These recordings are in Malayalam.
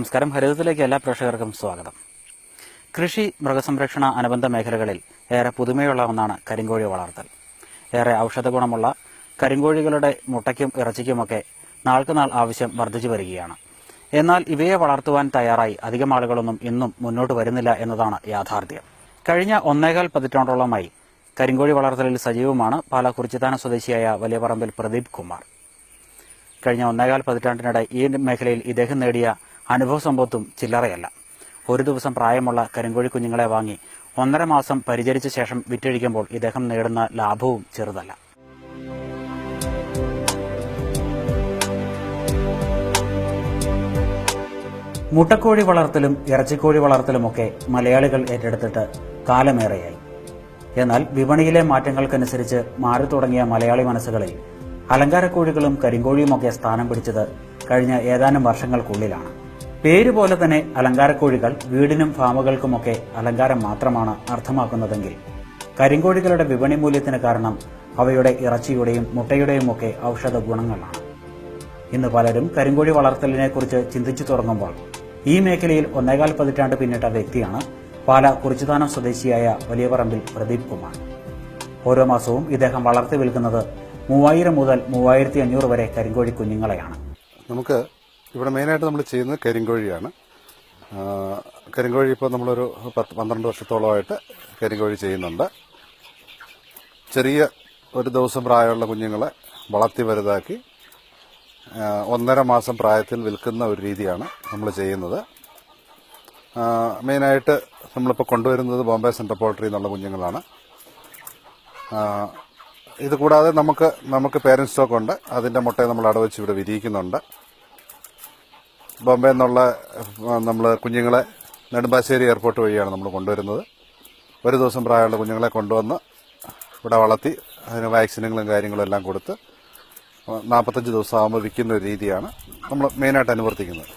നമസ്കാരം. ഹരിതത്തിലേക്ക് എല്ലാ പ്രേക്ഷകർക്കും സ്വാഗതം. കൃഷി മൃഗസംരക്ഷണ അനുബന്ധ മേഖലകളിൽ ഏറെ പുതുമയുള്ള ഒന്നാണ് കരിങ്കോഴി വളർത്തൽ. ഏറെ ഔഷധ ഗുണമുള്ള കരിങ്കോഴികളുടെ മുട്ടയ്ക്കും ഇറച്ചിക്കുമൊക്കെ നാൾക്കുനാൾ ആവശ്യം വർദ്ധിച്ചു വരികയാണ്. എന്നാൽ ഇവയെ വളർത്തുവാൻ തയ്യാറായി അധികം ആളുകളൊന്നും ഇന്നും മുന്നോട്ട് വരുന്നില്ല എന്നതാണ് യാഥാർത്ഥ്യം. കഴിഞ്ഞ ഒന്നേകാൽ പതിറ്റാണ്ടോളമായി കരിങ്കോഴി വളർത്തലിൽ സജീവമാണ് പാല കുറിച്ചിത്താന സ്വദേശിയായ വലിയപറമ്പിൽ പ്രദീപ് കുമാർ. കഴിഞ്ഞ ഒന്നേകാൽ പതിറ്റാണ്ടിനിടെ ഈ മേഖലയിൽ ഇദ്ദേഹം നേടിയ അനുഭവ സമ്പത്തും ചില്ലറയല്ല. ഒരു ദിവസം പ്രായമുള്ള കരിങ്കോഴി കുഞ്ഞുങ്ങളെ വാങ്ങി ഒന്നര മാസം പരിചരിച്ച ശേഷം വിറ്റഴിക്കുമ്പോൾ ഇദ്ദേഹം നേടുന്ന ലാഭവും ചെറുതല്ല. മുട്ടക്കോഴി വളർത്തലും ഇറച്ചിക്കോഴി വളർത്തലുമൊക്കെ മലയാളികൾ ഏറ്റെടുത്തിട്ട് കാലമേറെയായി. എന്നാൽ വിപണിയിലെ മാറ്റങ്ങൾക്കനുസരിച്ച് മാറി തുടങ്ങിയ മലയാളി മനസ്സുകളിൽ അലങ്കാരക്കോഴികളും കരിങ്കോഴിയുമൊക്കെ സ്ഥാനം പിടിച്ചത് കഴിഞ്ഞ ഏതാനും വർഷങ്ങൾക്കുള്ളിലാണ്. പേര് പോലെ തന്നെ അലങ്കാരക്കോഴികൾ വീടിനും ഫാമുകൾക്കുമൊക്കെ അലങ്കാരം മാത്രമാണ് അർത്ഥമാക്കുന്നതെങ്കിൽ കരിങ്കോഴികളുടെ വിപണി മൂല്യത്തിന് കാരണം അവയുടെ ഇറച്ചിയുടെയും മുട്ടയുടെയുമൊക്കെ ഔഷധ ഗുണങ്ങളാണ്. ഇന്ന് പലരും കരിങ്കോഴി വളർത്തലിനെക്കുറിച്ച് ചിന്തിച്ചു തുടങ്ങുമ്പോൾ ഈ മേഖലയിൽ ഒന്നേകാൽ പതിറ്റാണ്ട് പിന്നിട്ട വ്യക്തിയാണ് പാല കുറിച്ചുതാനം സ്വദേശിയായ വലിയപറമ്പിൽ പ്രദീപ് കുമാർ. ഓരോ മാസവും ഇദ്ദേഹം വളർത്തി വിൽക്കുന്നത് മൂവായിരം മുതൽ മൂവായിരത്തി അഞ്ഞൂറ് വരെ കരിങ്കോഴി കുഞ്ഞുങ്ങളെയാണ്. നമുക്ക് ഇവിടെ മെയിനായിട്ട് നമ്മൾ ചെയ്യുന്നത് കരിങ്കോഴിയാണ്. കരിങ്കോഴി ഇപ്പോൾ നമ്മളൊരു പത്ത് പന്ത്രണ്ട് വർഷത്തോളമായിട്ട് കരിങ്കോഴി ചെയ്യുന്നുണ്ട്. ചെറിയ ഒരു ദിവസം പ്രായമുള്ള കുഞ്ഞുങ്ങളെ വളർത്തി വലുതാക്കി ഒന്നര മാസം പ്രായത്തിൽ വിൽക്കുന്ന ഒരു രീതിയാണ് നമ്മൾ ചെയ്യുന്നത്. മെയിനായിട്ട് നമ്മളിപ്പോൾ കൊണ്ടുവരുന്നത് ബോംബെ സെൻട്രൽ പോൾട്രി എന്നുള്ള കുഞ്ഞുങ്ങളാണ്. ഇത് കൂടാതെ നമുക്ക് നമുക്ക് പേരൻസ് സ്റ്റോക്ക് ഉണ്ട്. അതിന്റെ മുട്ടയെ നമ്മൾ അടവച്ച് ഇവിടെ വിരിയിക്കുന്നുണ്ട്. ബോംബെ നിന്നുള്ള നമ്മൾ കുഞ്ഞുങ്ങളെ നെടുമ്പാശ്ശേരി എയർപോർട്ട് വഴിയാണ് നമ്മൾ കൊണ്ടുവരുന്നത്. ഒരു ദിവസം പ്രായമുള്ള കുഞ്ഞുങ്ങളെ കൊണ്ടുവന്ന് ഇവിടെ വളർത്തി അതിന് വാക്സിനുകളും കാര്യങ്ങളും എല്ലാം കൊടുത്ത് നാൽപ്പത്തഞ്ച് ദിവസം ആകുമ്പോൾ വിൽക്കുന്ന ഒരു രീതിയാണ് നമ്മൾ മെയിനായിട്ട് അനുവർത്തിക്കുന്നത്.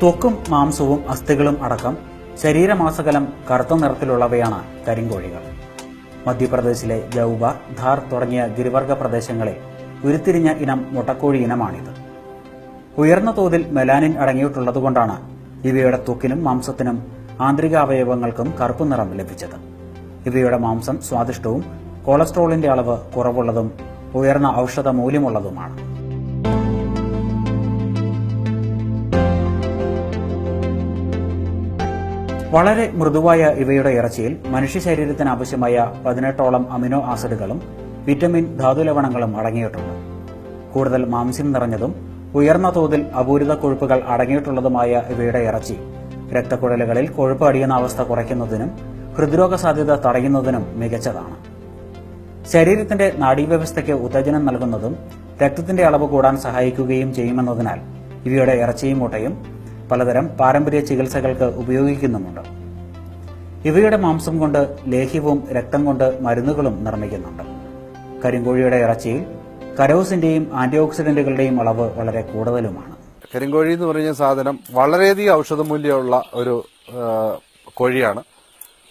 ത്വക്കും മാംസവും അസ്ഥികളും അടക്കം ശരീരമാസകലം കറുത്ത നിറത്തിലുള്ളവയാണ് കരിങ്കോഴികൾ. മധ്യപ്രദേശിലെ ജൗബ ധാർ തുടങ്ങിയ ഗിരിവർഗ പ്രദേശങ്ങളെ ഉരുത്തിരിഞ്ഞ ഇനം മുട്ടക്കോഴി ഇനമാണിത്. ഉയർന്ന തോതിൽ മെലാനിൻ അടങ്ങിയിട്ടുള്ളതുകൊണ്ടാണ് ഇവയുടെ ത്വക്കിനും മാംസത്തിനും ആന്തരിക അവയവങ്ങൾക്കും കറുപ്പ് നിറം ലഭിച്ചത്. ഇവയുടെ മാംസം സ്വാദിഷ്ടവും കൊളസ്ട്രോളിന്റെ അളവ് കുറവുള്ളതും ഉയർന്ന ഔഷധ മൂല്യമുള്ളതുമാണ് വളരെ മൃദുവായ ഇവയുടെ ഇറച്ചിയിൽ മനുഷ്യ ശരീരത്തിന് ആവശ്യമായ പതിനെട്ടോളം അമിനോ ആസിഡുകളും വിറ്റമിൻ ധാതുലവണങ്ങളും അടങ്ങിയിട്ടുണ്ട്. കൂടുതൽ മാംസ്യം നിറഞ്ഞതും ഉയർന്ന തോതിൽ അപൂരിത കൊഴുപ്പുകൾ അടങ്ങിയിട്ടുള്ളതുമായ ഇവയുടെ ഇറച്ചി രക്തക്കുഴലുകളിൽ കൊഴുപ്പ് അടിയുന്ന അവസ്ഥ കുറയ്ക്കുന്നതിനും ഹൃദ്രോഗ സാധ്യത തടയുന്നതിനും മികച്ചതാണ്. ശരീരത്തിന്റെ നാഡീവ്യവസ്ഥയ്ക്ക് ഉത്തേജനം നൽകുന്നതും രക്തത്തിന്റെ അളവ് കൂടാൻ സഹായിക്കുകയും ചെയ്യുമെന്നതിനാൽ ഇവയുടെ ഇറച്ചിയും മുട്ടയും പലതരം പാരമ്പര്യ ചികിത്സകൾക്ക് ഉപയോഗിക്കുന്നുമുണ്ട്. ഇവയുടെ മാംസം കൊണ്ട് ലേഹ്യവും രക്തം കൊണ്ട് മരുന്നുകളും നിർമ്മിക്കുന്നുണ്ട്. കരിങ്കോഴിയുടെ ഇറച്ചിയിൽ കരോസിന്റെയും ആന്റി ഓക്സിഡന്റുകളുടെയും അളവ് വളരെ കൂടുതലുമാണ്. കരിങ്കോഴി എന്ന് പറഞ്ഞ സാധനം വളരെയധികം ഔഷധമൂല്യമുള്ള ഒരു കോഴിയാണ്.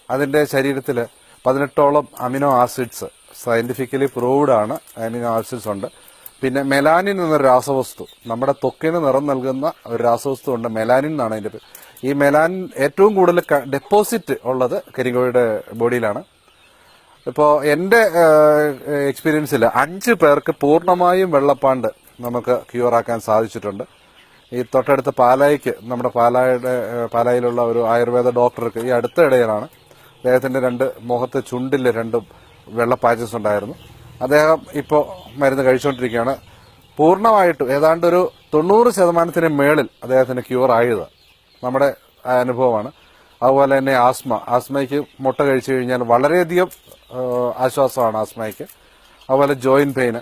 അതിന്റെ ശരീരത്തിൽ പതിനെട്ടോളം അമിനോ ആസിഡ്സ് സയന്റിഫിക്കലി പ്രൂവ്ഡ് ആണ്. അമിനോ ആസിഡ്സ് ഉണ്ട്. പിന്നെ മെലാനിൻ എന്നൊരു രാസവസ്തു നമ്മുടെ ത്വക്കിന് നിറം നൽകുന്ന ഒരു രാസവസ്തു ഉണ്ട് മെലാനിൻ എന്നാണ് അതിന്റെ പേര്. ഈ മെലാനിൻ ഏറ്റവും കൂടുതൽ ഡെപ്പോസിറ്റ് ഉള്ളത് കരിങ്കോഴിയുടെ ബോഡിയിലാണ്. ഇപ്പോൾ എന്റെ എക്സ്പീരിയൻസിൽ അഞ്ച് പേർക്ക് പൂർണമായും വെള്ളപ്പാണ്ട് നമുക്ക് ക്യൂറാക്കാൻ സാധിച്ചിട്ടുണ്ട്. ഈ തൊട്ടടുത്ത പാലായിക്ക് നമ്മുടെ പാലായുടെ പാലായിലുള്ള ഒരു ആയുർവേദ ഡോക്ടർക്ക് ഈ അടുത്ത ഇടയിലാണ് അദ്ദേഹത്തിന്റെ രണ്ട് മുഖത്തെ ചുണ്ടിൽ രണ്ട് വെള്ളപ്പാച്ചസ് ഉണ്ടായിരുന്നു. അദ്ദേഹം ഇപ്പോൾ മരുന്ന് കഴിച്ചുകൊണ്ടിരിക്കുകയാണ്. പൂർണമായിട്ടും ഏതാണ്ട് ഒരു തൊണ്ണൂറ് ശതമാനത്തിന് മേളിൽ അദ്ദേഹത്തിന് ക്യൂർ ആയത് നമ്മുടെ അനുഭവമാണ്. അതുപോലെ തന്നെ ആസ്മ. ആസ്മയ്ക്ക് മുട്ട കഴിച്ചു കഴിഞ്ഞാൽ വളരെയധികം ആശ്വാസമാണ് ആസ്മയ്ക്ക്. അതുപോലെ ജോയിന്റ് പെയിന്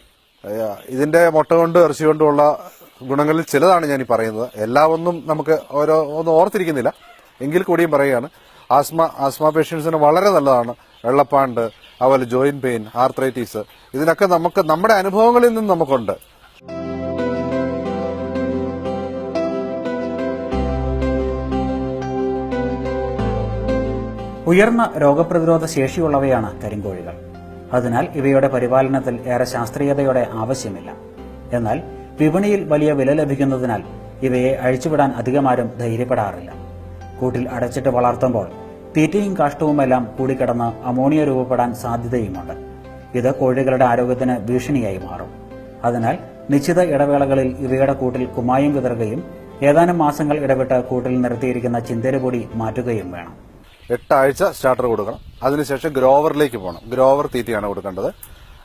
ഇതിന്റെ മുട്ട കൊണ്ട് ഇറച്ചി കൊണ്ടുമുള്ള ഗുണങ്ങളിൽ ചിലതാണ് ഞാൻ ഈ പറയുന്നത്. എല്ലാ ഒന്നും നമുക്ക് ഓരോ ഒന്നും ഓർത്തിരിക്കുന്നില്ല. എങ്കിൽ കൂടിയും പറയുകയാണ് ആസ്മ ആസ്മ പേഷ്യൻസിന് വളരെ നല്ലതാണ്. വെള്ളപ്പാണ്ട് അതുപോലെ ജോയിന്റ് പെയിൻ ആർത്രൈറ്റീസ് ഇതിനൊക്കെ നമുക്ക് നമ്മുടെ അനുഭവങ്ങളിൽ നിന്ന് നമുക്കുണ്ട്. ഉയർന്ന രോഗപ്രതിരോധ ശേഷിയുള്ളവയാണ് കരിങ്കോഴികൾ. അതിനാൽ ഇവയുടെ പരിപാലനത്തിൽ ഏറെ ശാസ്ത്രീയതയുടെ ആവശ്യമില്ല. എന്നാൽ വിപണിയിൽ വലിയ വില ലഭിക്കുന്നതിനാൽ ഇവയെ അഴിച്ചുവിടാൻ അധികമാരും ധൈര്യപ്പെടാറില്ല. കൂട്ടിൽ അടച്ചിട്ട് വളർത്തുമ്പോൾ തീറ്റയും കാഷ്ടവുമെല്ലാം കൂടിക്കിടന്ന് അമോണിയ രൂപപ്പെടാൻ സാധ്യതയുമുണ്ട്. ഇത് കോഴികളുടെ ആരോഗ്യത്തിന് ഭീഷണിയായി മാറും. അതിനാൽ നിശ്ചിത ഇടവേളകളിൽ ഇവയുടെ കൂട്ടിൽ കുമായം വിതറുകയും ഏതാനും മാസങ്ങൾ ഇടവിട്ട് കൂട്ടിൽ നിർത്തിയിരിക്കുന്ന ചിന്തരപൊടി മാറ്റുകയും വേണം. എട്ടാഴ്ച സ്റ്റാർട്ടർ കൊടുക്കണം. അതിനുശേഷം ഗ്രോവറിലേക്ക് പോകണം. ഗ്രോവർ തീറ്റയാണ് കൊടുക്കേണ്ടത്.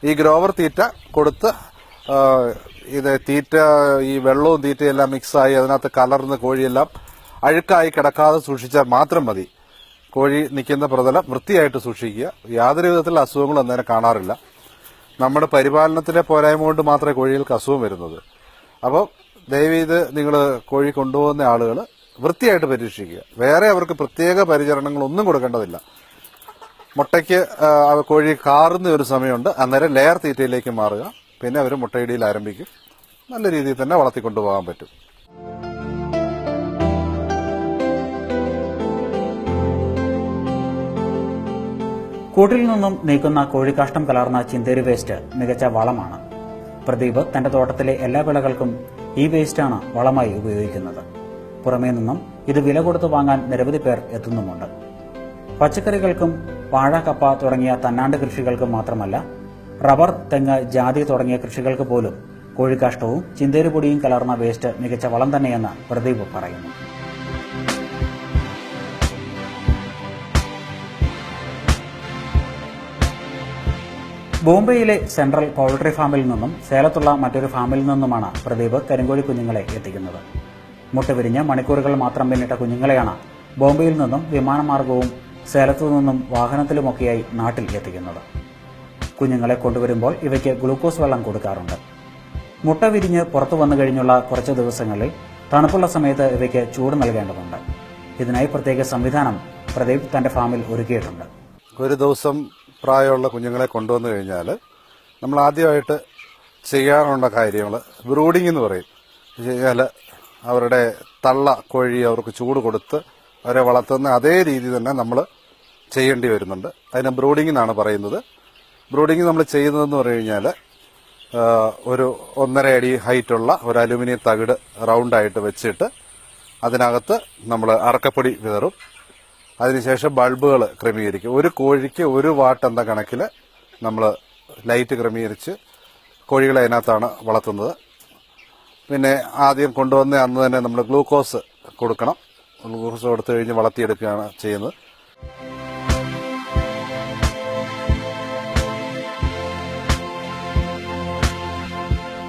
ഈ ഗ്രോവർ തീറ്റ കൊടുത്ത് ഇത് തീറ്റ ഈ വെള്ളവും തീറ്റയെല്ലാം മിക്സായി അതിനകത്ത് കലർന്ന് കോഴിയെല്ലാം അഴുക്കായി കിടക്കാതെ സൂക്ഷിച്ചാൽ മാത്രം മതി. കോഴി നിൽക്കുന്ന പ്രതലം വൃത്തിയായിട്ട് സൂക്ഷിക്കുക. യാതൊരു വിധത്തിലുള്ള അസുഖങ്ങളും അന്നേരം കാണാറില്ല. നമ്മുടെ പരിപാലനത്തിലെ പോരായ്മ കൊണ്ട് മാത്രമേ കോഴികൾക്ക് അസുഖം വരുന്നത്. അപ്പോൾ ദയവീത് നിങ്ങൾ കോഴി കൊണ്ടുപോകുന്ന ആളുകൾ വൃത്തിയായിട്ട് പരീക്ഷിക്കുക വേറെ അവർക്ക് പ്രത്യേക പരിചരണങ്ങളൊന്നും കൊടുക്കേണ്ടതില്ല. മുട്ടയ്ക്ക് കോഴി കാറുന്ന ഒരു സമയമുണ്ട്. അന്നേരം ലെയർ തീറ്റയിലേക്ക് മാറുക. പിന്നെ അവർ മുട്ടയിടിയിൽ ആരംഭിക്കും. നല്ല രീതിയിൽ തന്നെ വളർത്തിക്കൊണ്ടുപോകാൻ പറ്റും. കൂട്ടിൽ നിന്നും നീക്കുന്ന കോഴിക്കാഷ്ടം കലർന്ന ചിന്തേരി വേസ്റ്റ് മികച്ച വളമാണ്. പ്രദീപ് തന്റെ തോട്ടത്തിലെ എല്ലാ വിളകൾക്കും ഈ വേസ്റ്റാണ് വളമായി ഉപയോഗിക്കുന്നത്. പുറമേ നിന്നും ഇത് വില കൊടുത്ത് വാങ്ങാൻ നിരവധി പേർ എത്തുന്നുമുണ്ട്. പച്ചക്കറികൾക്കും വാഴ കപ്പ തുടങ്ങിയ തന്നാണ്ട് കൃഷികൾക്കും മാത്രമല്ല റബ്ബർ തെങ്ങ് ജാതി തുടങ്ങിയ കൃഷികൾക്ക് പോലും കോഴിക്കാഷ്ടവും ചിന്തേരുപൊടിയും കലർന്ന വേസ്റ്റ് മികച്ച വളം തന്നെയെന്ന് പ്രദീപ് പറയുന്നു. ബോംബെയിലെ സെൻട്രൽ പൗൾട്രി ഫാമിൽ നിന്നും സേലത്തുള്ള മറ്റൊരു ഫാമിൽ നിന്നുമാണ് പ്രദീപ് കരിങ്കോഴി കുഞ്ഞുങ്ങളെ എത്തിക്കുന്നത്. മുട്ട വിരിഞ്ഞ് മണിക്കൂറുകൾ മാത്രം പിന്നിട്ട കുഞ്ഞുങ്ങളെയാണ് ബോംബെയിൽ നിന്നും വിമാനമാർഗവും സേലത്തു നിന്നും വാഹനത്തിലുമൊക്കെയായി നാട്ടിൽ എത്തിക്കുന്നത്. കുഞ്ഞുങ്ങളെ കൊണ്ടുവരുമ്പോൾ ഇവയ്ക്ക് ഗ്ലൂക്കോസ് വെള്ളം കൊടുക്കാറുണ്ട്. മുട്ട വിരിഞ്ഞ് പുറത്തു വന്നു കഴിഞ്ഞുള്ള കുറച്ച് ദിവസങ്ങളിൽ തണുപ്പുള്ള സമയത്ത് ഇവയ്ക്ക് ചൂട് നൽകേണ്ടതുണ്ട്. ഇതിനായി പ്രത്യേക സംവിധാനം പ്രദീപ് തന്റെ ഫാമിൽ ഒരുക്കിയിട്ടുണ്ട്. ഒരു ദിവസം പ്രായമുള്ള കുഞ്ഞുങ്ങളെ കൊണ്ടുവന്നു കഴിഞ്ഞാൽ നമ്മൾ ആദ്യമായിട്ട് ചെയ്യാറുള്ള കാര്യങ്ങൾ ബ്രൂഡിംഗ് എന്ന് പറയും. കഴിഞ്ഞാൽ അവരുടെ തള്ള കോഴി അവർക്ക് ചൂട് കൊടുത്ത് അവരെ വളർത്തുന്ന അതേ രീതി തന്നെ നമ്മൾ ചെയ്യേണ്ടി വരുന്നുണ്ട്. അതിനെ ബ്രൂഡിംഗ് എന്നാണ് പറയുന്നത്. ബ്രൂഡിംഗ് നമ്മൾ ചെയ്യുന്നതെന്ന് പറഞ്ഞു കഴിഞ്ഞാൽ ഒരു ഒന്നര അടി ഹൈറ്റുള്ള ഒരു അലുമിനിയം തകിട് റൗണ്ടായിട്ട് വെച്ചിട്ട് അതിനകത്ത് നമ്മൾ അറക്കപ്പൊടി വിതറും. അതിനുശേഷം ബൾബുകൾ ക്രമീകരിക്കും. ഒരു കോഴിക്ക് ഒരു വാട്ട് എന്ന കണക്കിൽ നമ്മൾ ലൈറ്റ് ക്രമീകരിച്ച് കോഴികളെ അതിനകത്താണ് വളർത്തുന്നത്. പിന്നെ ആദ്യം കൊണ്ടുവന്ന അന്ന് തന്നെ നമ്മൾ ഗ്ലൂക്കോസ് കൊടുക്കണം. ഗ്ലൂക്കോസ് കൊടുത്തു കഴിഞ്ഞ് വളർത്തിയെടുക്കുകയാണ് ചെയ്യുന്നത്.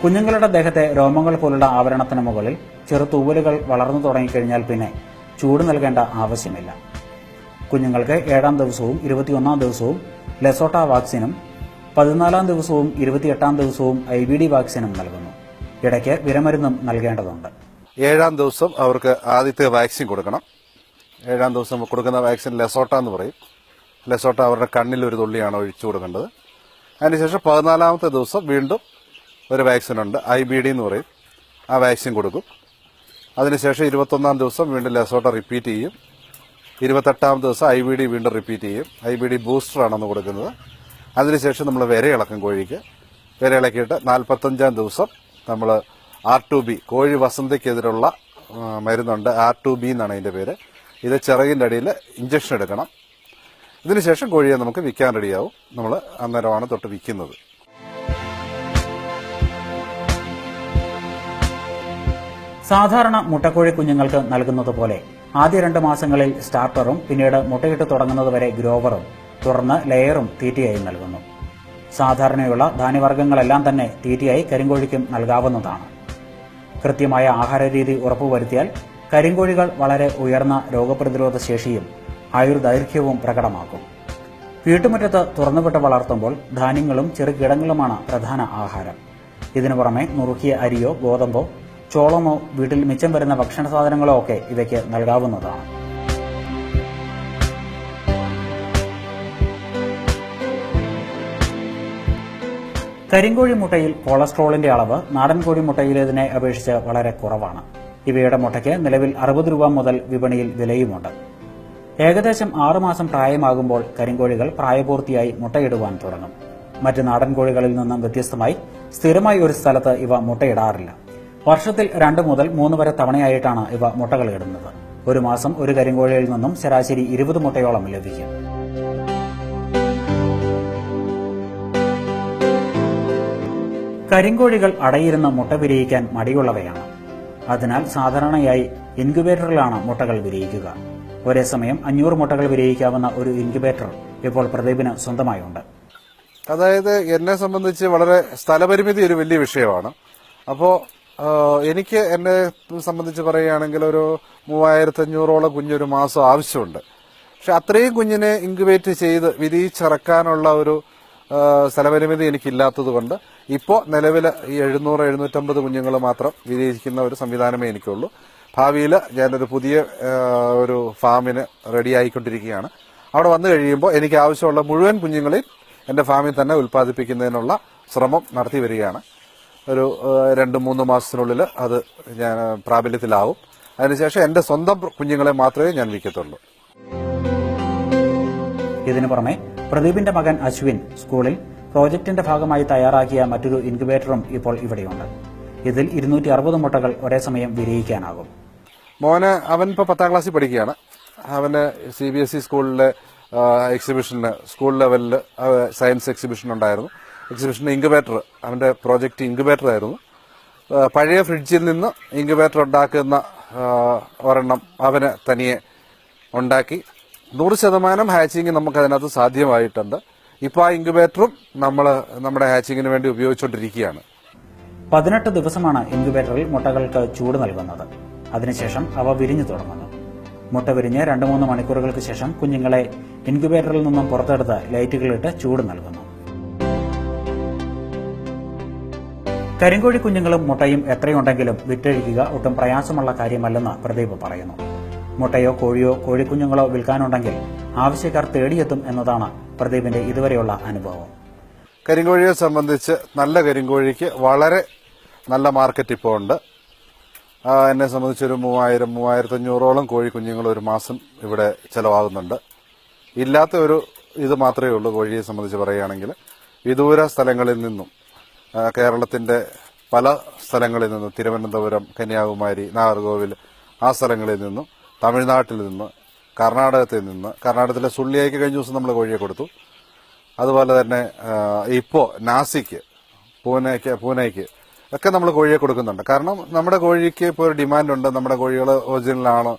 കുഞ്ഞുങ്ങളുടെ ദേഹത്തെ രോമങ്ങൾ പോലുള്ള ആവരണത്തിന് മുകളിൽ ചെറു തൂവലുകൾ വളർന്നു തുടങ്ങിക്കഴിഞ്ഞാൽ പിന്നെ ചൂട് നൽകേണ്ട ആവശ്യമില്ല. കുഞ്ഞുങ്ങൾക്ക് ഏഴാം ദിവസവും ഇരുപത്തിയൊന്നാം ദിവസവും ലെസോട്ട വാക്സിനും പതിനാലാം ദിവസവും ഇരുപത്തിയെട്ടാം ദിവസവും ഐ ബി ഡി വാക്സിനും നൽകുന്നു. ഇടയ്ക്ക് വിരമരുന്നും നൽകേണ്ടതുണ്ട്. ഏഴാം ദിവസം അവർക്ക് ആദ്യത്തെ വാക്സിൻ കൊടുക്കണം. ഏഴാം ദിവസം കൊടുക്കുന്ന വാക്സിൻ ലെസോട്ട എന്ന് പറയും. ലെസോട്ട അവരുടെ കണ്ണിൽ ഒരു തുള്ളിയാണ് ഒഴിച്ചു കൊടുക്കേണ്ടത്. അതിനുശേഷം പതിനാലാമത്തെ ദിവസം വീണ്ടും ഒരു വാക്സിൻ ഉണ്ട് ഐ ബി ഡി എന്ന് പറയും. ആ വാക്സിൻ കൊടുക്കും. അതിനുശേഷം ഇരുപത്തൊന്നാം ദിവസം വീണ്ടും ലെസോട്ട റിപ്പീറ്റ് ചെയ്യും. ഇരുപത്തെട്ടാം ദിവസം ഐ ബി ഡി വീണ്ടും റിപ്പീറ്റ് ചെയ്യും. ഐ ബി ഡി ബൂസ്റ്ററാണെന്ന് കൊടുക്കുന്നത്. അതിനുശേഷം നമ്മൾ വിരയിളക്കും കോഴിക്ക്. വിരയിളക്കിയിട്ട് നാൽപ്പത്തഞ്ചാം ദിവസം നമ്മൾ ആർ ടു ബി കോഴി വസന്തയ്ക്കെതിരുള്ള മരുന്നുണ്ട്. ആർ ടു ബി എന്നാണ് അതിന്റെ പേര്. ഇത് ചിറകിന്റെ അടിയിൽ ഇഞ്ചക്ഷൻ എടുക്കണം. ഇതിനുശേഷം കോഴിയെ നമുക്ക് വിൽക്കാൻ റെഡിയാവും നമ്മൾ അന്നേരമാണ് തൊട്ട് വിൽക്കുന്നത്. സാധാരണ മുട്ടക്കോഴി കുഞ്ഞുങ്ങൾക്ക് നൽകുന്നത് പോലെ ആദ്യ രണ്ട് മാസങ്ങളിൽ സ്റ്റാർട്ടറും പിന്നീട് മുട്ടയിട്ട് തുടങ്ങുന്നതുവരെ ഗ്രോവറും തുടർന്ന് ലെയറും തീറ്റയായി നൽകുന്നു. സാധാരണയുള്ള ധാന്യവർഗങ്ങളെല്ലാം തന്നെ തീറ്റയായി കരിങ്കോഴിക്കും നൽകാവുന്നതാണ്. കൃത്യമായ ആഹാരരീതി ഉറപ്പുവരുത്തിയാൽ കരിങ്കോഴികൾ വളരെ ഉയർന്ന രോഗപ്രതിരോധ ശേഷിയും ആയുർദൈർഘ്യവും പ്രകടമാക്കും. വീട്ടുമുറ്റത്ത് തുറന്നുവിട്ട് വളർത്തുമ്പോൾ ധാന്യങ്ങളും ചെറുകിടങ്ങളുമാണ് പ്രധാന ആഹാരം. ഇതിനു പുറമെ നുറുക്കിയ അരിയോ ഗോതമ്പോ ചോളമോ വീട്ടിൽ മിച്ചം വരുന്ന ഭക്ഷണ സാധനങ്ങളോ ഒക്കെ ഇവയ്ക്ക് നൽകാവുന്നതാണ്. കരിങ്കോഴി മുട്ടയിൽ കൊളസ്ട്രോളിന്റെ അളവ് നാടൻ കോഴി മുട്ടയിലേതിനെ അപേക്ഷിച്ച് വളരെ കുറവാണ്. ഇവയുടെ മുട്ടയ്ക്ക് നിലവിൽ അറുപത് രൂപ മുതൽ വിപണിയിൽ വിലയുമുണ്ട്. ഏകദേശം ആറുമാസം പ്രായമാകുമ്പോൾ കരിങ്കോഴികൾ പ്രായപൂർത്തിയായി മുട്ടയിടുവാൻ തുടങ്ങും. മറ്റ് നാടൻ കോഴികളിൽ നിന്നും വ്യത്യസ്തമായി സ്ഥിരമായി ഒരു സ്ഥലത്ത് ഇവ മുട്ടയിടാറില്ല. വർഷത്തിൽ രണ്ടു മുതൽ മൂന്ന് വരെ തവണയായിട്ടാണ് ഇവ മുട്ടകൾ ഇടുന്നത് ഒരു മാസം ഒരു കരിങ്കോഴിയിൽ നിന്നും ശരാശരി ഇരുപത് മുട്ടയോളം ലഭിക്കും. കരിങ്കോഴികൾ അടയിരുന്ന് മുട്ട വിരിയിക്കാൻ മടിയുള്ളവയാണ്. അതിനാൽ സാധാരണയായി ഇൻക്യുബേറ്ററിലാണ് മുട്ടകൾ വിരിയിക്കുക. ഒരേ സമയം അഞ്ഞൂറ് മുട്ടകൾ വിരിയിക്കാവുന്ന ഒരു ഇൻക്യുബേറ്റർ ഇപ്പോൾ പ്രദീപിന് സ്വന്തമായുണ്ട്. അതായത് എന്നെ സംബന്ധിച്ച് വളരെ സ്ഥലപരിമിതി ഒരു വലിയ വിഷയമാണ്. അപ്പോൾ എനിക്ക് എന്നെ സംബന്ധിച്ച് പറയുകയാണെങ്കിൽ ഒരു മൂവായിരത്തി അഞ്ഞൂറോളം കുഞ്ഞൊരു മാസം ആവശ്യമുണ്ട്. പക്ഷെ അത്രയും കുഞ്ഞിനെ ഇൻക്യുബേറ്റ് ചെയ്ത് വിരിയിച്ചിറക്കാനുള്ള ഒരു സ്ഥലപരിമിതി എനിക്കില്ലാത്തത് കൊണ്ട് ഇപ്പോൾ നിലവിൽ ഈ എഴുന്നൂറ് എഴുന്നൂറ്റമ്പത് കുഞ്ഞുങ്ങൾ മാത്രം വിരിയിക്കുന്ന ഒരു സംവിധാനമേ എനിക്കുള്ളൂ. ഭാവിയിൽ ഞാനൊരു പുതിയ ഒരു ഫാമിന് റെഡി ആയിക്കൊണ്ടിരിക്കുകയാണ്. അവിടെ വന്നു കഴിയുമ്പോൾ എനിക്ക് ആവശ്യമുള്ള മുഴുവൻ കുഞ്ഞുങ്ങളെയും എന്റെ ഫാമിൽ തന്നെ ഉൽപ്പാദിപ്പിക്കുന്നതിനുള്ള ശ്രമം നടത്തി വരികയാണ്. ഒരു രണ്ട് മൂന്ന് മാസത്തിനുള്ളിൽ അത് ഞാൻ പ്രാബല്യത്തിലാവും. അതിനുശേഷം എന്റെ സ്വന്തം കുഞ്ഞുങ്ങളെ മാത്രമേ ഞാൻ വിൽക്കത്തുള്ളൂ. ഇതിനു പുറമെ പ്രദീപിന്റെ മകൻ അശ്വിൻ സ്കൂളിൽ പ്രോജക്ടിന്റെ ഭാഗമായി തയ്യാറാക്കിയ മറ്റൊരു ഇൻക്യുബേറ്ററും ഇപ്പോൾ ഇവിടെയുണ്ട്. ഇതിൽ ഇരുന്നൂറ്റി അറുപത് മുട്ടകൾ ഒരേ സമയം വിരിയിക്കാനാകും. മോന് അവൻ ഇപ്പോൾ പത്താം ക്ലാസ്സിൽ പഠിക്കുകയാണ്. അവന് സി ബി എസ് ഇ സ്കൂളിലെ എക്സിബിഷന് സ്കൂൾ ലെവലിൽ സയൻസ് എക്സിബിഷൻ ഉണ്ടായിരുന്നു. എക്സിബിഷൻ ഇൻക്യുബേറ്റർ അവന്റെ പ്രോജക്റ്റ് ഇൻക്യുബേറ്റർ ആയിരുന്നു. പഴയ ഫ്രിഡ്ജിൽ നിന്ന് ഇൻക്യുബേറ്റർ ഉണ്ടാക്കുന്ന ഒരെണ്ണം അവന് തനിയെ ഉണ്ടാക്കി. നൂറ് ശതമാനം ഹാച്ചിങ് നമുക്ക് അതിനകത്ത് സാധ്യമായിട്ടുണ്ട്. ഇപ്പോൾ ആ ഇൻക്യുബേറ്ററും നമ്മൾ നമ്മുടെ ഹാച്ചിങ്ങിന് വേണ്ടി ഉപയോഗിച്ചുകൊണ്ടിരിക്കുകയാണ്. പതിനെട്ട് ദിവസമാണ് ഇൻക്യുബേറ്ററിൽ മുട്ടകൾക്ക് ചൂട് നൽകുന്നത്. അതിനുശേഷം അവ വിരിഞ്ഞു തുടങ്ങുന്നു. മുട്ട വിരിഞ്ഞ് രണ്ട് മൂന്ന് മണിക്കൂറുകൾക്ക് ശേഷം കുഞ്ഞുങ്ങളെ ഇൻക്യുബേറ്ററിൽ നിന്നും പുറത്തെടുത്ത് ലൈറ്റുകളിട്ട് ചൂട് നൽകുന്നു. കരിങ്കോഴി കുഞ്ഞുങ്ങളും മുട്ടയും എത്രയുണ്ടെങ്കിലും വിറ്റഴിക്കുക ഒട്ടും പ്രയാസമുള്ള കാര്യമല്ലെന്ന് പ്രദീപ് പറയുന്നു. മുട്ടയോ കോഴിയോ കോഴിക്കുഞ്ഞുങ്ങളോ വിൽക്കാനുണ്ടെങ്കിൽ ആവശ്യക്കാർ തേടിയെത്തും എന്നതാണ് പ്രദീപിന്റെ ഇതുവരെയുള്ള അനുഭവം. കരിങ്കോഴിയെ സംബന്ധിച്ച് നല്ല കരിങ്കോഴിക്ക് വളരെ നല്ല മാർക്കറ്റ് ഇപ്പോൾ ഉണ്ട്. എന്നെ സംബന്ധിച്ച് ഒരു മൂവായിരം മൂവായിരത്തി അഞ്ഞൂറോളം കോഴി കുഞ്ഞുങ്ങൾ ഒരു മാസം ഇവിടെ ചിലവാകുന്നുണ്ട്. ഇല്ലാത്ത ഒരു ഇത് മാത്രമേ ഉള്ളൂ കോഴിയെ സംബന്ധിച്ച് പറയുകയാണെങ്കിൽ. വിദൂര സ്ഥലങ്ങളിൽ നിന്നും ആ, കേരളത്തിന്റെ പല സ്ഥലങ്ങളിൽ നിന്നും തിരുവനന്തപുരം കന്യാകുമാരി നാഗർകോവിൽ ആ സ്ഥലങ്ങളിൽ നിന്നും തമിഴ്നാട്ടിൽ നിന്ന് കർണാടകത്തിൽ നിന്ന് കർണാടകത്തിലെ സുള്ളിയായിക്ക് കഴിഞ്ഞ ദിവസം നമ്മൾ കോഴിയെ കൊടുത്തു. അതുപോലെ തന്നെ ഇപ്പോൾ ഇപ്പോ നാസിക്ക് പൂനെക്ക് പൂനെക്ക് ഒക്കെ നമ്മൾ കോഴിയെ കൊടുക്കുന്നുണ്ട്. കാരണം നമ്മുടെ കോഴിക്ക് ഇപ്പോൾ ഒരു ഡിമാൻഡുണ്ട്. നമ്മുടെ കോഴികൾ ഒറിജിനലാണ്.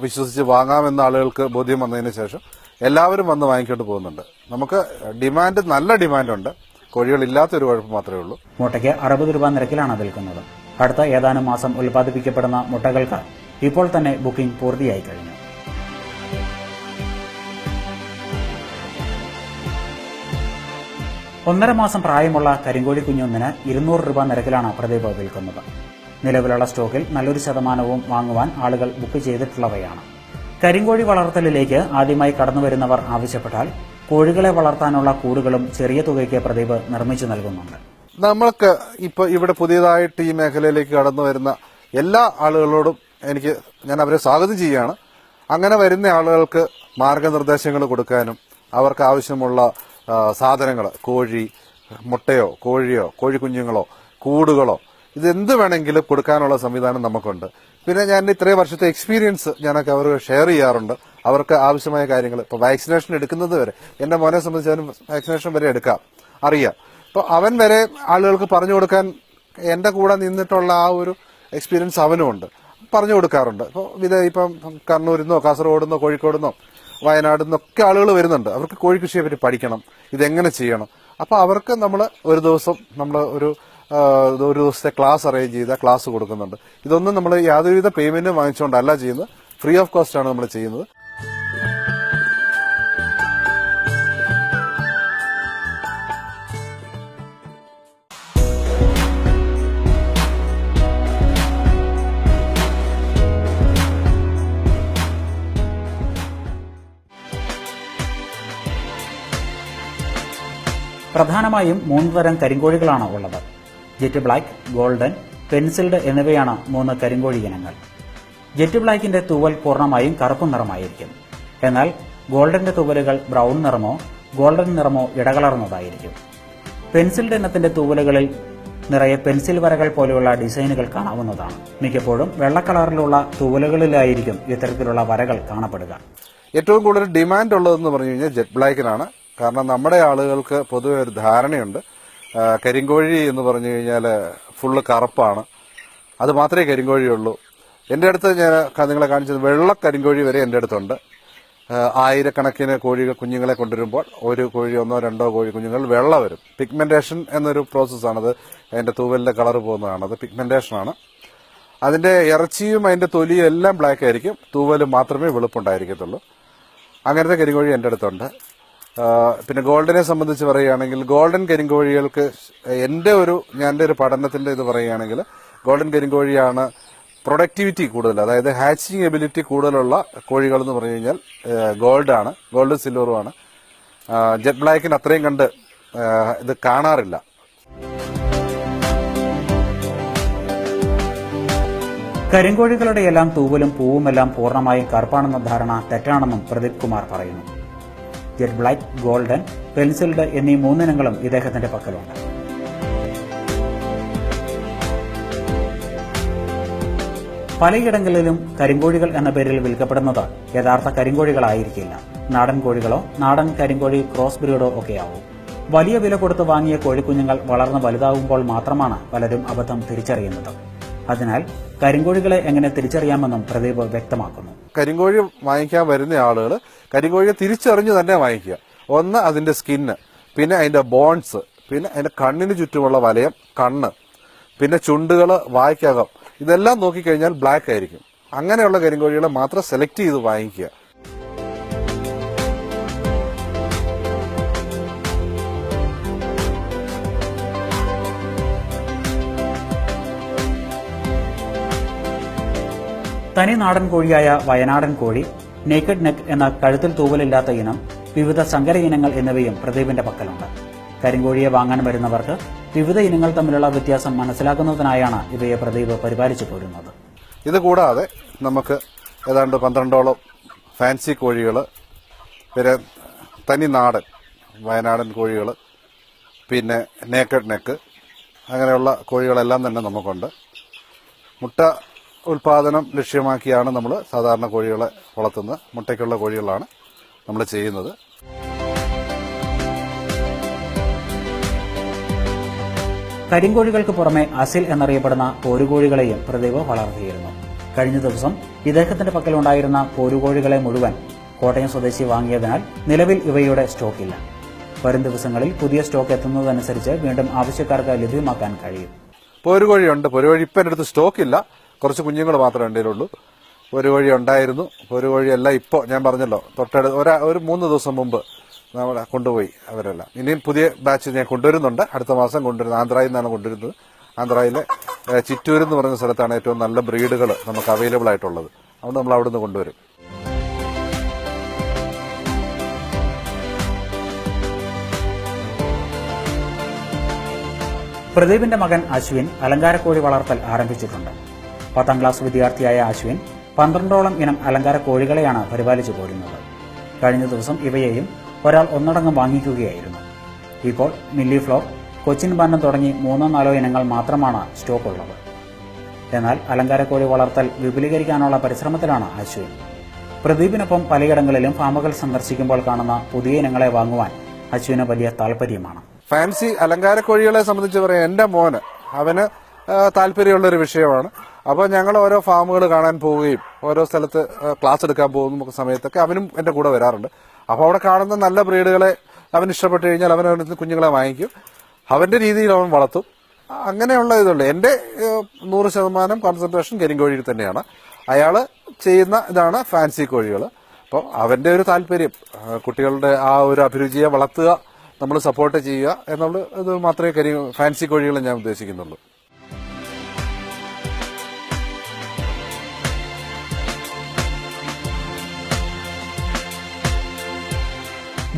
വിശ്വസിച്ച് വാങ്ങാമെന്ന ആളുകൾക്ക് ബോധ്യം വന്നതിന് ശേഷം എല്ലാവരും വന്ന് വാങ്ങിക്കൊണ്ട് പോകുന്നുണ്ട്. നമുക്ക് ഡിമാൻഡ് നല്ല ഡിമാൻഡുണ്ട്. കോഴികളില്ലാത്തൊരു കുഴപ്പം മാത്രമേ ഉള്ളൂ. മുട്ടയ്ക്ക് അറുപത് രൂപ നിരക്കിലാണ് വിൽക്കുന്നത്. അടുത്ത ഏതാനും മാസം ഉൽപ്പാദിപ്പിക്കപ്പെടുന്ന മുട്ടകൾക്ക് ഇപ്പോൾ തന്നെ ബുക്കിംഗ് പൂർത്തിയായി കഴിഞ്ഞു. ഒന്നര മാസം പ്രായമുള്ള കരിങ്കോഴി കുഞ്ഞൊന്നിന് ഇരുന്നൂറ് രൂപ നിരക്കിലാണ് പ്രദീപ് വിൽക്കുന്നത്. നിലവിലുള്ള സ്റ്റോക്കിൽ നല്ലൊരു ശതമാനവും വാങ്ങുവാൻ ആളുകൾ ബുക്ക് ചെയ്തിട്ടുള്ളവയാണ്. കരിങ്കോഴി വളർത്തലിലേക്ക് ആദ്യമായി കടന്നുവരുന്നവർ ആവശ്യപ്പെട്ടാൽ കോഴികളെ വളർത്താനുള്ള കൂടുകളും ചെറിയ തുകയ്ക്ക് പ്രദീപ് നിർമ്മിച്ചു നൽകുന്നുണ്ട്. നമ്മൾക്ക് ഇപ്പൊ ഇവിടെ പുതിയതായിട്ട് ഈ മേഖലയിലേക്ക് കടന്നു വരുന്ന എല്ലാ ആളുകളോടും എനിക്ക് ഞാൻ അവരെ സ്വാഗതം ചെയ്യുകയാണ്. അങ്ങനെ വരുന്ന ആളുകൾക്ക് മാർഗനിർദ്ദേശങ്ങൾ കൊടുക്കാനും അവർക്ക് ആവശ്യമുള്ള സാധനങ്ങൾ കോഴി മുട്ടയോ കോഴിയോ കോഴിക്കുഞ്ഞുങ്ങളോ കൂടുകളോ ഇതെന്ത് വേണമെങ്കിലും കൊടുക്കാനുള്ള സംവിധാനം നമുക്കുണ്ട്. പിന്നെ ഞാൻ ഇത്രയും വർഷത്തെ എക്സ്പീരിയൻസ് ഞാനൊക്കെ അവർ ഷെയർ ചെയ്യാറുണ്ട്. അവർക്ക് ആവശ്യമായ കാര്യങ്ങൾ. ഇപ്പൊ വാക്സിനേഷൻ എടുക്കുന്നത് വരെ എന്റെ മോനെ സംബന്ധിച്ച് അവന് വാക്സിനേഷൻ വരെ എടുക്കാം. അറിയാം. അപ്പോൾ അവൻ വരെ ആളുകൾക്ക് പറഞ്ഞു കൊടുക്കാൻ എന്റെ കൂടെ നിന്നിട്ടുള്ള ആ ഒരു എക്സ്പീരിയൻസ് അവനും ഉണ്ട്. പറഞ്ഞു കൊടുക്കാറുണ്ട്. ഇപ്പോൾ ഇത് ഇപ്പം കണ്ണൂരിൽ നിന്നോ കാസർഗോഡ് നിന്നോ കോഴിക്കോട് നിന്നോ വയനാട് നിന്നൊക്കെ ആളുകൾ വരുന്നുണ്ട്. അവർക്ക് കോഴി കൃഷിയെ പറ്റി പഠിക്കണം. ഇതെങ്ങനെ ചെയ്യണം? അപ്പോൾ അവർക്ക് നമ്മൾ ഒരു ദിവസം നമ്മൾ ഒരു ഒരു ദിവസത്തെ ക്ലാസ് അറേഞ്ച് ചെയ്ത ക്ലാസ് കൊടുക്കുന്നുണ്ട്. ഇതൊന്നും നമ്മൾ യാതൊരുവിധ പേയ്മെന്റും വാങ്ങിച്ചുകൊണ്ടല്ല ചെയ്യുന്നത്. ഫ്രീ ഓഫ് കോസ്റ്റ് ആണ് നമ്മൾ ചെയ്യുന്നത്. പ്രധാനമായും മൂന്ന് തരം കരിങ്കോഴികളാണ് ഉള്ളത്. ജെറ്റ് ബ്ലാക്ക് ഗോൾഡൻ പെൻസിൽഡ് എന്നിവയാണ് മൂന്ന് കരിങ്കോഴി ഇനങ്ങൾ. ജെറ്റ് ബ്ലാക്കിന്റെ തൂവൽ പൂർണമായും കറുപ്പ് നിറമായിരിക്കും. എന്നാൽ ഗോൾഡന്റെ തൂവലുകൾ ബ്രൗൺ നിറമോ ഗോൾഡൻ നിറമോ ഇടകലർന്നതായിരിക്കും. പെൻസിൽഡ് എണ്ണത്തിന്റെ തൂവലുകളിൽ നിറയെ പെൻസിൽ വരകൾ പോലെയുള്ള ഡിസൈനുകൾ കാണാവുന്നതാണ്. മിക്കപ്പോഴും വെള്ള കളറിലുള്ള തൂവലുകളിലായിരിക്കും ഇത്തരത്തിലുള്ള വരകൾ കാണപ്പെടുക. ഏറ്റവും കൂടുതൽ ഡിമാൻഡ് ഉള്ളതെന്ന് പറഞ്ഞു കഴിഞ്ഞാൽ ജെറ്റ് ബ്ലാക്കിനാണ്. കാരണം നമ്മുടെ ആളുകൾക്ക് പൊതുവെ ഒരു ധാരണയുണ്ട്. കരിങ്കോഴി എന്ന് പറഞ്ഞു കഴിഞ്ഞാൽ ഫുള്ള് കറുപ്പാണ്. അത് മാത്രമേ കരിങ്കോഴിയുള്ളൂ. എന്റെ അടുത്ത് ഞാൻ നിങ്ങളെ കാണിച്ചത് വെള്ള കരിങ്കോഴി വരെ എന്റെ അടുത്തുണ്ട്. ആയിരക്കണക്കിന് കോഴികൾ കുഞ്ഞുങ്ങളെ കൊണ്ടുവരുമ്പോൾ ഒരു കോഴി ഒന്നോ രണ്ടോ കോഴി കുഞ്ഞുങ്ങൾ വെള്ള വരും. പിഗ്മെന്റേഷൻ എന്നൊരു പ്രോസസ്സാണത് അതിന്റെ തൂവലിന്റെ കളർ പോകുന്നതാണ്. അത് പിഗ്മെന്റേഷനാണ് അതിന്റെ ഇറച്ചിയും അതിന്റെ തൊലിയും എല്ലാം ബ്ലാക്ക് ആയിരിക്കും. തൂവൽ മാത്രമേ വെളുപ്പുണ്ടായിരിക്കത്തുള്ളൂ. അങ്ങനത്തെ കരിങ്കോഴി എന്റെ അടുത്തുണ്ട്. പിന്നെ ഗോൾഡനെ സംബന്ധിച്ച് പറയുകയാണെങ്കിൽ ഗോൾഡൻ കരിങ്കോഴികൾക്ക് എന്റെ ഒരു ഞാൻ ഒരു പഠനത്തിന്റെ ഇത് പറയുകയാണെങ്കിൽ ഗോൾഡൻ കരിങ്കോഴിയാണ് പ്രൊഡക്ടിവിറ്റി കൂടുതൽ അതായത് ഹാച്ചിങ് എബിലിറ്റി കൂടുതലുള്ള കോഴികൾ എന്ന് പറഞ്ഞു കഴിഞ്ഞാൽ ഗോൾഡ് ആണ് ഗോൾഡും സിൽവറും ആണ് ജെറ്റ് ബ്ലാക്കിന് അത്രയും കണ്ട് ഇത് കാണാറില്ല. കരിങ്കോഴികളുടെ എല്ലാം തൂവലും പൂവുമെല്ലാം പൂർണമായും കറുപ്പാണെന്ന ധാരണ തെറ്റാണെന്നും പ്രദീപ് കുമാർ പറയുന്നു. ജെറ്റ് ബ്ലാക്ക് ഗോൾഡൻ പെൻസിൽഡ് എന്നീ മൂന്നിനങ്ങളും ഇദ്ദേഹത്തിന്റെ പക്കലുണ്ട്. പലയിടങ്ങളിലും കരിങ്കോഴികൾ എന്ന പേരിൽ വിൽക്കപ്പെടുന്നത് യഥാർത്ഥ കരിങ്കോഴികളായിരിക്കില്ല. നാടൻ കോഴികളോ നാടൻ കരിങ്കോഴി ക്രോസ് ബ്രീഡോ ഒക്കെയാവും. വലിയ വില കൊടുത്ത് വാങ്ങിയ കോഴിക്കുഞ്ഞുങ്ങൾ വളർന്ന് വലുതാകുമ്പോൾ മാത്രമാണ് പലരും അബദ്ധം തിരിച്ചറിയുന്നത്. അതിനാൽ കരിങ്കോഴികളെ എങ്ങനെ തിരിച്ചറിയാമെന്നും പ്രദീപ് വ്യക്തമാക്കുന്നു. കരിങ്കോഴി വാങ്ങിക്കാൻ വരുന്ന ആളുകൾ കരിങ്കോഴിയെ തിരിച്ചറിഞ്ഞ് തന്നെ വാങ്ങിക്കുക. ഒന്ന് അതിന്റെ സ്കിന്ന് പിന്നെ അതിന്റെ ബോൺസ് പിന്നെ അതിന്റെ കണ്ണിന് ചുറ്റുമുള്ള വലയം കണ്ണ് പിന്നെ ചുണ്ടുകൾ വായ്ക്കകം. ഇതെല്ലാം നോക്കിക്കഴിഞ്ഞാൽ ബ്ലാക്ക് ആയിരിക്കും. അങ്ങനെയുള്ള കരിങ്കോഴികളെ മാത്രം സെലക്ട് ചെയ്ത് വാങ്ങിക്കുക. തനി നാടൻ കോഴിയായ വയനാടൻ കോഴി നേക്കഡ് നെക്ക് എന്ന കഴുത്തിൽ തൂവലില്ലാത്ത ഇനം വിവിധ സങ്കര ഇനങ്ങൾ എന്നിവയും പ്രദീപിന്റെ പക്കലുണ്ട്. കരിങ്കോഴിയെ വാങ്ങാൻ വരുന്നവർക്ക് വിവിധ ഇനങ്ങൾ തമ്മിലുള്ള വ്യത്യാസം മനസ്സിലാക്കുന്നതിനായാണ് ഇവയെ പ്രദീപ് പരിപാലിച്ചു പോരുന്നത്. ഇത് കൂടാതെ നമുക്ക് ഏതാണ്ട് പന്ത്രണ്ടോളം ഫാൻസി കോഴികൾ പിന്നെ തനി നാടൻ വയനാടൻ കോഴികൾ പിന്നെ നേക്കഡ് നെക്ക് അങ്ങനെയുള്ള കോഴികളെല്ലാം തന്നെ നമുക്കുണ്ട്. മുട്ട ഉൽപാദനം ലക്ഷ്യമാക്കിയാണ് നമ്മൾ സാധാരണ കോഴികളെ വളർത്തുന്നത്. മുട്ടയ്ക്കുള്ള കോഴികളാണ് നമ്മൾ ചെയ്യുന്നത്. കരിങ്കോഴികൾക്ക് പുറമെ അസിൽ എന്നറിയപ്പെടുന്ന പോരുകോഴികളെയും പ്രദീപ് വളർത്തിയിരുന്നു. കഴിഞ്ഞ ദിവസം ഇദ്ദേഹത്തിന്റെ പക്കലുണ്ടായിരുന്ന പോരുകോഴികളെ മുഴുവൻ കോട്ടയം സ്വദേശി വാങ്ങിയതിനാൽ നിലവിൽ ഇവയുടെ സ്റ്റോക്കില്ല. വരും ദിവസങ്ങളിൽ പുതിയ സ്റ്റോക്ക് എത്തുന്നതനുസരിച്ച് വീണ്ടും ആവശ്യക്കാർക്ക് ലഭ്യമാക്കാൻ കഴിയും. പോരുകോഴിയുണ്ട്. പോരുകോഴി ഇപ്പം എന്റെ അടുത്ത് സ്റ്റോക്കില്ല. കുറച്ച് കുഞ്ഞുങ്ങൾ മാത്രമേ എന്റെ ഒരു വഴി ഉണ്ടായിരുന്നു. ഒരു വഴിയല്ല ഇപ്പോൾ ഞാൻ പറഞ്ഞല്ലോ തൊട്ടടുത്ത് ഒരാ ഒരു മൂന്ന് ദിവസം മുമ്പ് നമ്മളെ കൊണ്ടുപോയി അവരെല്ലാം. ഇനിയും പുതിയ ബാച്ച് ഞാൻ കൊണ്ടുവരുന്നുണ്ട്. അടുത്ത മാസം കൊണ്ടുവരുന്നത്. ആന്ധ്രയിൽ നിന്നാണ് കൊണ്ടുവരുന്നത്. ആന്ധ്രയിലെ ചിറ്റൂർ എന്ന് പറയുന്ന സ്ഥലത്താണ് ഏറ്റവും നല്ല ബ്രീഡുകൾ നമുക്ക് അവൈലബിൾ ആയിട്ടുള്ളത്. അതുകൊണ്ട് നമ്മൾ അവിടെ നിന്ന് കൊണ്ടുവരും. പ്രദീപിന്റെ മകൻ അശ്വിൻ അലങ്കാരക്കോഴി വളർത്തൽ ആരംഭിച്ചിട്ടുണ്ട്. പത്താം ക്ലാസ് വിദ്യാർത്ഥിയായ അശ്വിൻ പന്ത്രണ്ടോളം ഇനം അലങ്കാര കോഴികളെയാണ് പരിപാലിച്ചു പോരുന്നത്. കഴിഞ്ഞ ദിവസം ഇവയെയും ഒരാൾ ഒന്നടങ്കം വാങ്ങിക്കുകയായിരുന്നു. ഇപ്പോൾ മില്ലി ഫ്ലോർ കൊച്ചിൻ ബന്നം തുടങ്ങി മൂന്നോ നാലോ ഇനങ്ങൾ മാത്രമാണ് സ്റ്റോക്ക് ഉള്ളത് എന്നാൽ അലങ്കാരക്കോഴി വളർത്തൽ വിപുലീകരിക്കാനുള്ള പരിശ്രമത്തിലാണ് അശ്വിൻ. പ്രദീപിനൊപ്പം പലയിടങ്ങളിലും ഫാമുകൾ സന്ദർശിക്കുമ്പോൾ കാണുന്ന പുതിയ ഇനങ്ങളെ വാങ്ങുവാൻ അശ്വിന് വലിയ താല്പര്യമാണ് ഫാൻസി അലങ്കാര കോഴികളെ സംബന്ധിച്ച് പറയാൻ എന്റെ മോന് അവന് ആ, താല്പര്യമുള്ള ഒരു വിഷയമാണ്. അപ്പോൾ ഞങ്ങൾ ഓരോ ഫാമുകൾ കാണാൻ പോവുകയും ഓരോ സ്ഥലത്ത് ക്ലാസ് എടുക്കാൻ പോകുന്ന സമയത്തൊക്കെ അവനും എന്റെ കൂടെ വരാറുണ്ട്. അപ്പോൾ അവിടെ കാണുന്ന നല്ല ബ്രീഡുകളെ അവൻ ഇഷ്ടപ്പെട്ട് കഴിഞ്ഞാൽ അവൻ കുഞ്ഞുങ്ങളെ വാങ്ങിക്കും. അവന്റെ രീതിയിൽ അവൻ വളർത്തും. അങ്ങനെയുള്ള ഇതുള്ളൂ എന്റെ നൂറ് ശതമാനം കോൺസെൻട്രേഷൻ കരിങ്കോഴിയിൽ തന്നെയാണ്. അയാൾ ചെയ്യുന്ന ഇതാണ് ഫാൻസി കോഴികൾ അപ്പോൾ അവന്റെ ഒരു താല്പര്യം കുട്ടികളുടെ ആ ഒരു അഭിരുചിയെ വളർത്തുക നമ്മൾ സപ്പോർട്ട് ചെയ്യുക എന്നുള്ള ഇത് മാത്രമേ കരി ഫാൻസി കോഴികൾ ഞാൻ ഉദ്ദേശിക്കുന്നുള്ളൂ.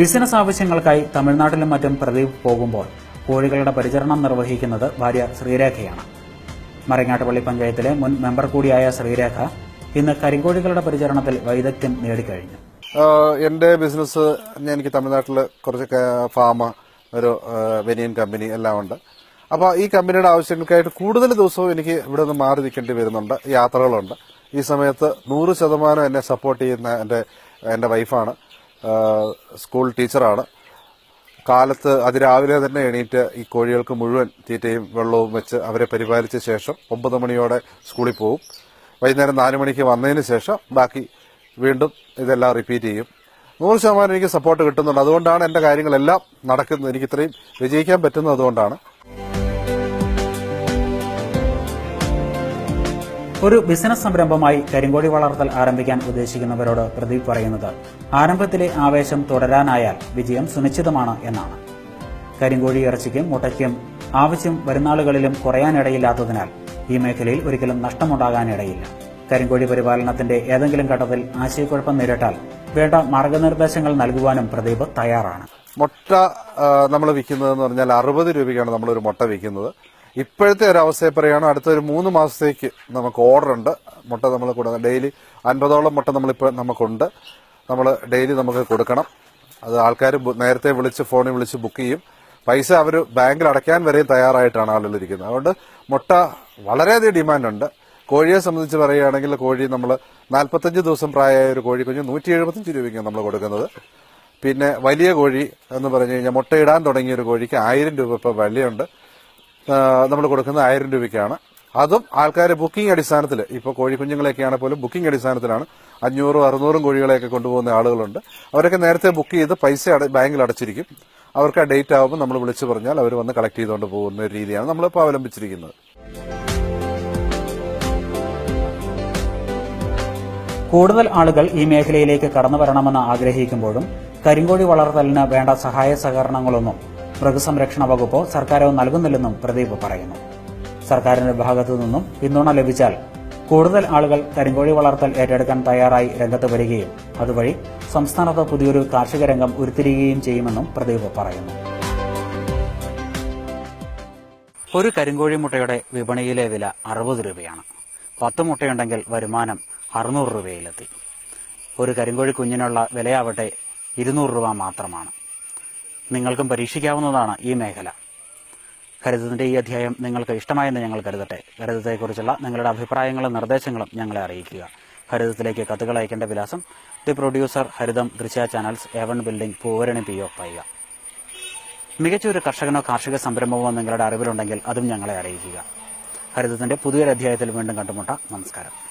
ബിസിനസ് ആവശ്യങ്ങൾക്കായി തമിഴ്നാട്ടിലും മറ്റും പ്രദീപ് പോകുമ്പോൾ കോഴികളുടെ പരിചരണം നിർവഹിക്കുന്നത് ഭാര്യ ശ്രീരേഖയാണ്. മരങ്ങാട്ടുപള്ളി പഞ്ചായത്തിലെ മുൻ മെമ്പർ കൂടിയായ ശ്രീരേഖ ഇന്ന് കരിങ്കോഴികളുടെ പരിചരണത്തിൽ വൈദഗ്ധ്യം നേടിക്കഴിഞ്ഞു. എന്റെ ബിസിനസ് എനിക്ക് തമിഴ്നാട്ടിൽ കുറച്ച് ഫാമ ഒരു വെനിയൻ കമ്പനി എല്ലാം ഉണ്ട്. അപ്പോൾ ഈ കമ്പനിയുടെ ആവശ്യങ്ങൾക്കായിട്ട് കൂടുതൽ ദിവസവും എനിക്ക് ഇവിടെ നിന്ന് മാറി നിൽക്കേണ്ടി വരുന്നുണ്ട്. യാത്രകളുണ്ട്. ഈ സമയത്ത് നൂറ് ശതമാനം എന്നെ സപ്പോർട്ട് ചെയ്യുന്ന എന്റെ എന്റെ വൈഫാണ് സ്കൂൾ ടീച്ചറാണ്. കാലത്ത് അതിരാവിലെ തന്നെ എണീറ്റ് ഈ കോഴികൾക്ക് മുഴുവൻ തീറ്റയും വെള്ളവും വെച്ച് അവരെ പരിപാലിച്ച ശേഷം ഒമ്പത് മണിയോടെ സ്കൂളിൽ പോകും വൈകുന്നേരം നാല് മണിക്ക് വന്നതിന് ശേഷം ബാക്കി വീണ്ടും ഇതെല്ലാം റിപ്പീറ്റ് ചെയ്യും. നൂറ് ശതമാനം എനിക്ക് സപ്പോർട്ട് കിട്ടുന്നുണ്ട്. അതുകൊണ്ടാണ് എന്റെ കാര്യങ്ങളെല്ലാം നടക്കുന്നത്. എനിക്ക് ഇത്രയും വിജയിക്കാൻ പറ്റുന്നത് അതുകൊണ്ടാണ്. ഒരു ബിസിനസ് സംരംഭമായി കരിങ്കോടി വളർത്തൽ ആരംഭിക്കാൻ ഉദ്ദേശിക്കുന്നവരോട് പ്രദീപ് പറയുന്നത് ആരംഭത്തിലെ ആവേശം തുടരാനായാൽ വിജയം സുനിശ്ചിതമാണ് എന്നാണ്. കരിങ്കോഴി ഇറച്ചിക്കും മുട്ടയ്ക്കും ആവശ്യം വരുന്നാളുകളിലും കുറയാനിടയില്ലാത്തതിനാൽ ഈ മേഖലയിൽ ഒരിക്കലും നഷ്ടമുണ്ടാകാനിടയില്ല. കരിങ്കോഴി പരിപാലനത്തിന്റെ ഏതെങ്കിലും ഘട്ടത്തിൽ ആശയക്കുഴപ്പം നേരിട്ടാൽ വേണ്ട മാർഗനിർദ്ദേശങ്ങൾ നൽകുവാനും പ്രദീപ് തയ്യാറാണ്. മുട്ട നമ്മൾ വിൽക്കുന്നതെന്ന് പറഞ്ഞാൽ അറുപത് രൂപയ്ക്കാണ് നമ്മളൊരു മുട്ട വിൽക്കുന്നത്. ഇപ്പോഴത്തെ ഒരു അവസ്ഥയെ പറയുകയാണ് അടുത്ത ഒരു മൂന്ന് മാസത്തേക്ക് നമുക്ക് ഓർഡർ ഉണ്ട്. മുട്ട നമ്മൾ കൊടുക്കുന്നത് ഡെയിലി അൻപതോളം മുട്ട നമ്മളിപ്പോൾ നമുക്കുണ്ട്. നമ്മൾ ഡെയിലി നമുക്ക് കൊടുക്കണം. അത് ആൾക്കാർ നേരത്തെ വിളിച്ച് ഫോണിൽ വിളിച്ച് ബുക്ക് ചെയ്യും. പൈസ അവർ ബാങ്കിൽ അടയ്ക്കാൻ വരെയും തയ്യാറായിട്ടാണ് ആളുകൾ ഇരിക്കുന്നത്. അതുകൊണ്ട് മുട്ട വളരെയധികം ഡിമാൻഡുണ്ട് കോഴിയെ സംബന്ധിച്ച് പറയുകയാണെങ്കിൽ കോഴി നമ്മൾ നാൽപ്പത്തഞ്ച് ദിവസം പ്രായമായ ഒരു കോഴി കുഞ്ഞ് നൂറ്റി എഴുപത്തഞ്ച് രൂപയ്ക്കാണ് നമ്മൾ കൊടുക്കുന്നത്. പിന്നെ വലിയ കോഴി എന്ന് പറഞ്ഞു കഴിഞ്ഞാൽ മുട്ടയിടാൻ തുടങ്ങിയ ഒരു കോഴിക്ക് ആയിരം രൂപ ഇപ്പോൾ വിലയുണ്ട്. നമ്മൾ കൊടുക്കുന്നത് ആയിരം രൂപയ്ക്കാണ്. അതും ആൾക്കാർ ബുക്കിംഗ് അടിസ്ഥാനത്തിൽ ഇപ്പോൾ കോഴിക്കുഞ്ഞുങ്ങളെയൊക്കെയാണ് പോലും ബുക്കിംഗ് അടിസ്ഥാനത്തിലാണ് അഞ്ഞൂറും അറുന്നൂറും കോഴികളെയൊക്കെ കൊണ്ടുപോകുന്ന ആളുകളുണ്ട്. അവരൊക്കെ നേരത്തെ ബുക്ക് ചെയ്ത് പൈസ ബാങ്കിൽ അടച്ചിരിക്കും. അവർക്ക് ആ ഡേറ്റ് ആകുമ്പോൾ നമ്മൾ വിളിച്ചു പറഞ്ഞാൽ അവർ വന്ന് കളക്ട് ചെയ്തുകൊണ്ട് പോകുന്ന ഒരു രീതിയാണ് നമ്മളിപ്പോൾ അവലംബിച്ചിരിക്കുന്നത്. കൂടുതൽ ആളുകൾ ഈ മേഖലയിലേക്ക് കടന്നു വരണമെന്ന് ആഗ്രഹിക്കുമ്പോഴും കരിങ്കോഴി വളർത്തലിന് വേണ്ട സഹായ സഹകരണങ്ങളൊന്നും മൃഗസംരക്ഷണ വകുപ്പോ സർക്കാരോ നൽകുന്നില്ലെന്നും പ്രദീപ് പറയുന്നു. സർക്കാരിന്റെ ഭാഗത്തു നിന്നും പിന്തുണ ലഭിച്ചാൽ കൂടുതൽ ആളുകൾ കരിങ്കോഴി വളർത്തൽ ഏറ്റെടുക്കാൻ തയ്യാറായി രംഗത്ത് വരികയും അതുവഴി സംസ്ഥാനത്ത് പുതിയൊരു കാർഷിക രംഗം ഉരുത്തിരിയുകയും ചെയ്യുമെന്നും പ്രദീപ് പറയുന്നു. ഒരു കരിങ്കോഴി മുട്ടയുടെ വിപണിയിലെ വില അറുപത് രൂപയാണ്. പത്ത് മുട്ടയുണ്ടെങ്കിൽ വരുമാനം അറുന്നൂറ് രൂപയിലെത്തി. ഒരു കരിങ്കോഴി കുഞ്ഞിനുള്ള വിലയാവട്ടെ ഇരുന്നൂറ് രൂപ മാത്രമാണ്. നിങ്ങൾക്കും പരീക്ഷിക്കാവുന്നതാണ് ഈ മേഖല. ഹരിതത്തിന്റെ ഈ അധ്യായം നിങ്ങൾക്ക് ഇഷ്ടമായെന്ന് ഞങ്ങൾ കരുതട്ടെ. ഹരിതത്തെക്കുറിച്ചുള്ള നിങ്ങളുടെ അഭിപ്രായങ്ങളും നിർദ്ദേശങ്ങളും ഞങ്ങളെ അറിയിക്കുക. ഹരിതത്തിലേക്ക് കത്തുകൾ അയക്കേണ്ട വിലാസം the producer Haritham Drishya channels A one building Poovarani P O Payya. മികച്ച ഒരു കർഷകനോ കാർഷിക സംരംഭമോ നിങ്ങളുടെ അറിവിലുണ്ടെങ്കിൽ അതും ഞങ്ങളെ അറിയിക്കുക. ഹരിതത്തിന്റെ പുതിയൊരു അധ്യായത്തിൽ വീണ്ടും കണ്ടുമുട്ടാം. നമസ്കാരം.